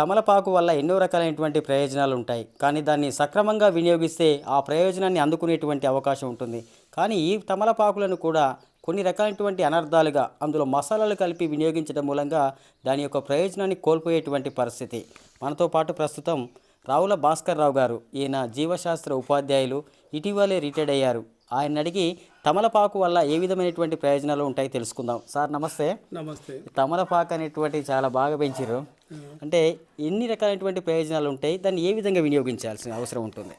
తమలపాకు వల్ల ఎన్నో రకాలైనటువంటి ప్రయోజనాలు ఉంటాయి కానీ దాన్ని సక్రమంగా వినియోగిస్తే ఆ ప్రయోజనాన్ని అందుకునేటువంటి అవకాశం ఉంటుంది. కానీ ఈ తమలపాకులను కూడా కొన్ని రకాలైనటువంటి అనర్థాలుగా అందులో మసాలాలు కలిపి వినియోగించడం మూలంగా దాని యొక్క ప్రయోజనాన్ని కోల్పోయేటువంటి పరిస్థితి. మనతో పాటు ప్రస్తుతం రావుల భాస్కర్ రావు గారు. ఈయన జీవశాస్త్ర ఉపాధ్యాయులు. ఇటీవలే రిటైర్డ్ అయ్యారు. ఆయన అడిగి తమలపాకు వల్ల ఏ విధమైనటువంటి ప్రయోజనాలు ఉంటాయి తెలుసుకుందాం. సార్ నమస్తే. నమస్తే. తమలపాకు అనేటువంటి చాలా బాగా పెంచారు అంటే ఎన్ని రకాలైనటువంటి ప్రయోజనాలు ఉంటాయి? దాన్ని ఏ విధంగా వినియోగించాల్సిన అవసరం ఉంటుంది?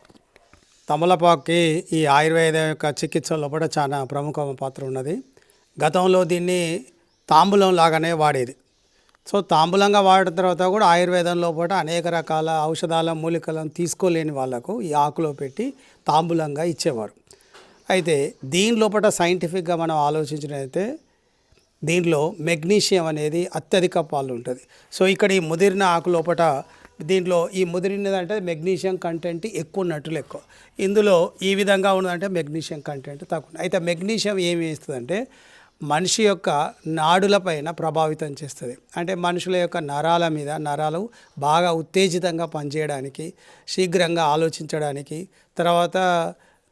తమలపాకుకి ఈ ఆయుర్వేదం యొక్క చికిత్సలో కూడా చాలా ప్రముఖ పాత్ర ఉన్నది. గతంలో దీన్ని తాంబూలం లాగానే వాడేది. సో తాంబూలంగా వాడిన తర్వాత కూడా ఆయుర్వేదంలో కూడా అనేక రకాల ఔషధాల మూలికలను తీసుకోలేని వాళ్ళకు ఈ ఆకులో పెట్టి తాంబూలంగా ఇచ్చేవారు. అయితే దీని లోపల సైంటిఫిక్గా మనం ఆలోచించినైతే దీంట్లో మెగ్నీషియం అనేది అత్యధిక పాలు ఉంటుంది. సో ఇక్కడ ఈ ముదిరిన ఆకు లోపల దీంట్లో ఈ ముదిరినది అంటే మెగ్నీషియం కంటెంట్ ఎక్కువ ఉన్నట్లు ఎక్కువ ఇందులో ఈ విధంగా ఉన్నదంటే మెగ్నీషియం కంటెంట్ తక్కువ అయితే మెగ్నీషియం ఏమి వేస్తుందంటే మనిషి యొక్క నాడులపైన ప్రభావితం చేస్తుంది. అంటే మనుషుల యొక్క నరాల మీద నరాలు బాగా ఉత్తేజితంగా పనిచేయడానికి శీఘ్రంగా ఆలోచించడానికి తర్వాత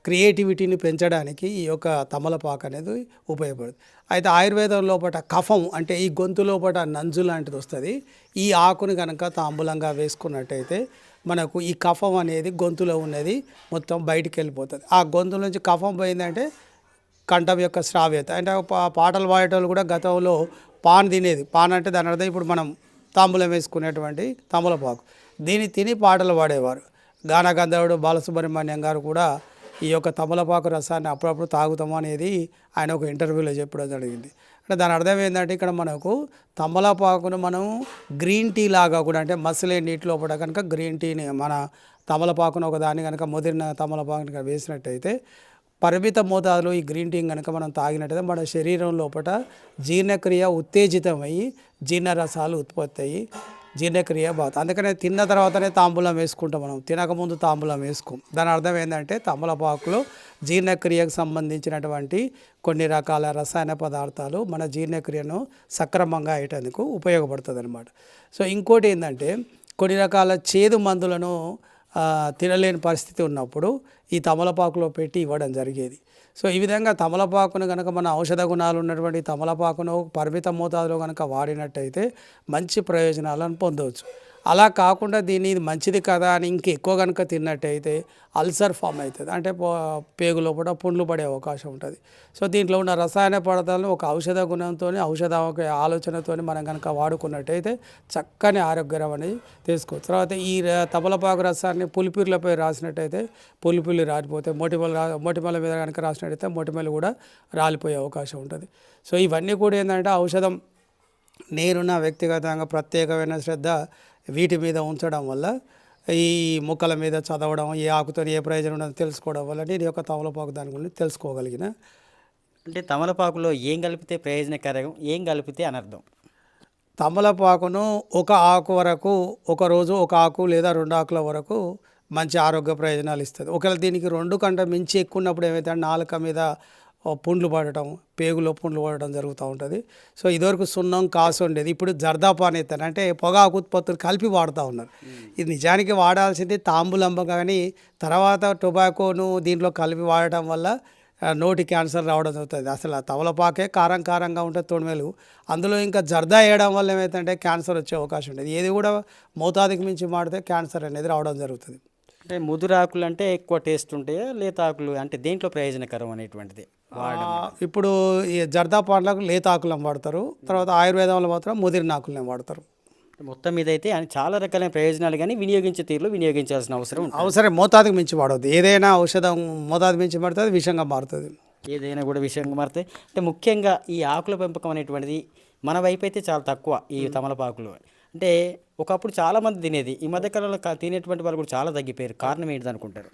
క్రియేటివిటీని పెంచడానికి ఈ యొక్క తమలపాకు అనేది ఉపయోగపడుతుంది. అయితే ఆయుర్వేదం లోపల కఫం అంటే ఈ గొంతు లోపల నంజు లాంటిది వస్తుంది. ఈ ఆకుని కనుక తాంబూలంగా వేసుకున్నట్టయితే మనకు ఈ కఫం అనేది గొంతులో ఉన్నది మొత్తం బయటికి వెళ్ళిపోతుంది. ఆ గొంతు నుంచి కఫం పోయిందంటే కంఠం యొక్క శ్రావ్యత. అంటే పా- పాటలు పాడేటోళ్ళు కూడా గతంలో పాన్ తినేది. పాన్ అంటే దాని అర్థం ఇప్పుడు మనం తాంబూలం వేసుకునేటువంటి తమలపాకు. దీన్ని తిని పాటలు పాడేవారు. గానగంధర్వుడు బాలసుబ్రహ్మణ్యం గారు కూడా ఈ యొక్క తమలపాకు రసాన్ని అప్పుడప్పుడు తాగుతాము అనేది ఆయన ఒక ఇంటర్వ్యూలో చెప్పడం జరిగింది. అంటే దాని అర్థం ఏంటంటే ఇక్కడ మనకు తమలపాకును మనం గ్రీన్ టీ లాగా కూడా అంటే మసలే నీటిలో పడ కనుక గ్రీన్ టీని మన తమలపాకును ఒక దాన్ని కనుక ముదిరిన తమలపాకుని కనుక వేసినట్టయితే పరిమిత మోతాదులో ఈ గ్రీన్ టీ కనుక మనం తాగినట్టయితే మన శరీరం లోపల జీర్ణక్రియ ఉత్తేజితమయ్యి జీర్ణరసాలు ఉత్పత్తి అయ్యి జీర్ణక్రియ బాగుంది అందుకనే తిన్న తర్వాతనే తాంబూలం వేసుకుంటాం మనం. తినకముందు తాంబూలం వేసుకోం. దాని అర్థం ఏంటంటే తమలపాకులో జీర్ణక్రియకు సంబంధించినటువంటి కొన్ని రకాల రసాయన పదార్థాలు మన జీర్ణక్రియను సక్రమంగా అయ్యేటందుకు ఉపయోగపడుతుంది అనమాట సో ఇంకోటి ఏంటంటే కొన్ని రకాల చేదు మందులను తినలేని పరిస్థితి ఉన్నప్పుడు ఈ తమలపాకులో పెట్టి ఇవ్వడం జరిగేది. సో ఈ విధంగా తమలపాకును కనుక మన ఔషధ గుణాలు ఉన్నటువంటి తమలపాకును పరిమిత మోతాదులో కనుక వాడినట్టయితే మంచి ప్రయోజనాలను పొందవచ్చు. అలా కాకుండా దీన్ని ఇది మంచిది కదా అని ఇంక ఎక్కువ కనుక తిన్నట్టయితే అల్సర్ ఫామ్ అవుతుంది. అంటే పో- కూడా పుండ్లు పడే అవకాశం ఉంటుంది. సో దీంట్లో ఉన్న రసాయన పదార్థాలను ఒక ఔషధ గుణంతో ఔషధ ఆలోచనతో మనం కనుక వాడుకున్నట్టయితే చక్కని ఆరోగ్యం అనేది తీసుకోవచ్చు. తర్వాత ఈ తబలపాకు రసాన్ని పులిపిర్లపై రాసినట్టయితే పులిపిల్లి రాలిపోతే మొటిమలు రా మొటిమల మీద కనుక రాసినట్టయితే మొటిమలు కూడా రాలిపోయే అవకాశం ఉంటుంది. సో ఇవన్నీ కూడా ఏంటంటే ఔషధం నేను నా వ్యక్తిగతంగా ప్రత్యేకమైన శ్రద్ధ వీటి మీద ఉంచడం వల్ల ఈ మొక్కల మీద చదవడం ఏ ఆకుతో ఏ ప్రయోజనం ఉన్నదో తెలుసుకోవడం వల్ల నేను యొక్క తమలపాకు దాని గురించి తెలుసుకోగలిగిన. అంటే తమలపాకులో ఏం కలిపితే ప్రయోజనకరం ఏం కలిపితే అనర్థం? తమలపాకును ఒక ఆకు వరకు ఒక రోజు ఒక ఆకు లేదా రెండు ఆకుల వరకు మంచి ఆరోగ్య ప్రయోజనాలు ఇస్తుంది. ఒకవేళ దీనికి రెండు కంటే మించి ఎక్కువ ఉన్నప్పుడు ఏమైతే నాలుక మీద పుండ్లు పడటం పేగులో పుండ్లు పడటం జరుగుతూ ఉంటుంది. సో ఇదివరకు సున్నం కాసు ఉండేది. ఇప్పుడు జర్దాపాన్ ఎత్తాను అంటే పొగాకు ఉత్పత్తులు కలిపి వాడుతూ ఉన్నారు. ఇది నిజానికి వాడాల్సింది తాంబూలంబ కానీ తర్వాత టొబాకోను దీంట్లో కలిపి వాడటం వల్ల నోటి క్యాన్సర్ రావడం జరుగుతుంది. అసలు ఆ తమలపాకే కారం కారంగా ఉంటుంది తొడిమెలు అందులో ఇంకా జర్దా వేయడం వల్ల ఏమైతుందంటే క్యాన్సర్ వచ్చే అవకాశం ఉంటుంది ఏది కూడా మోతాదుకి మించి మాడితే క్యాన్సర్ అనేది రావడం జరుగుతుంది. అంటే ముదురాకులు అంటే ఎక్కువ టేస్ట్ ఉంటాయా? లేత ఆకులు అంటే దేంట్లో ప్రయోజనకరం అనేటువంటిది? ఇప్పుడు ఈ జర్దా పండ్లకు లేత ఆకులను వాడతారు. తర్వాత ఆయుర్వేదంలో మాత్రం ముదిరిన ఆకులను వాడతారు. మొత్తం మీద అయితే చాలా రకాలైన ప్రయోజనాలు కానీ వినియోగించే తీరులో వినియోగించాల్సిన అవసరం అవసరం మోతాదుకి మించి వాడవద్దు ఏదైనా ఔషధం మోతాదు మించి పడితే అది విషంగా మారుతుంది. ఏదైనా కూడా విషయంగా మారితే అంటే ముఖ్యంగా ఈ ఆకుల పెంపకం అనేటువంటిది మన వైపు అయితే చాలా తక్కువ ఈ తమలపాకులు అంటే ఒకప్పుడు చాలామంది తినేది. ఈ మధ్యకాలంలో తినేటువంటి వాళ్ళు కూడా చాలా తగ్గిపోయారు. కారణం ఏంటిది అనుకుంటారు?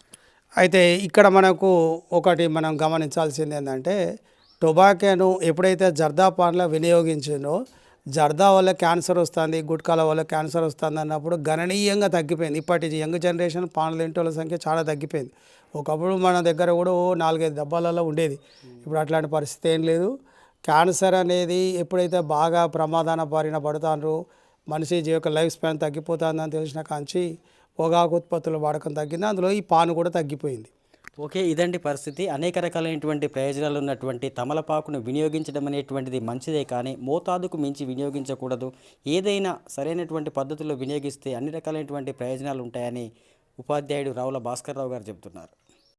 అయితే ఇక్కడ మనకు ఒకటి మనం గమనించాల్సింది ఏంటంటే టొబాకోను ఎప్పుడైతే జర్దా పాన్లో వినియోగించిందో జర్దా వల్ల క్యాన్సర్ వస్తుంది గుట్కాల వల్ల క్యాన్సర్ వస్తుంది అన్నప్పుడు గణనీయంగా తగ్గిపోయింది. ఇప్పటి యంగ్ జనరేషన్ పాన్లు తింటోళ్ళ సంఖ్య చాలా తగ్గిపోయింది. ఒకప్పుడు మన దగ్గర కూడా నాలుగైదు డబ్బాలలో ఉండేది. ఇప్పుడు అట్లాంటి పరిస్థితి ఏం లేదు. క్యాన్సర్ అనేది ఎప్పుడైతే బాగా ప్రమాదాన బారిన పడుతారో మనిషి యొక్క లైఫ్ స్పాన్ తగ్గిపోతుందని తెలిసిన కాంచి పొగాకు ఉత్పత్తుల వాడకం తగ్గింది. అందులో ఈ పాను కూడా తగ్గిపోయింది. ఓకే ఇదండి పరిస్థితి. అనేక రకాలైనటువంటి ప్రయోజనాలు ఉన్నటువంటి తమలపాకును వినియోగించడం అనేటువంటిది మంచిదే కానీ మోతాదుకు మించి వినియోగించకూడదు. ఏదైనా సరైనటువంటి పద్ధతిలో వినియోగిస్తే అన్ని రకాలైనటువంటి ప్రయోజనాలు ఉంటాయని ఉపాధ్యాయుడు రావుల భాస్కర్ రావు గారు చెబుతున్నారు.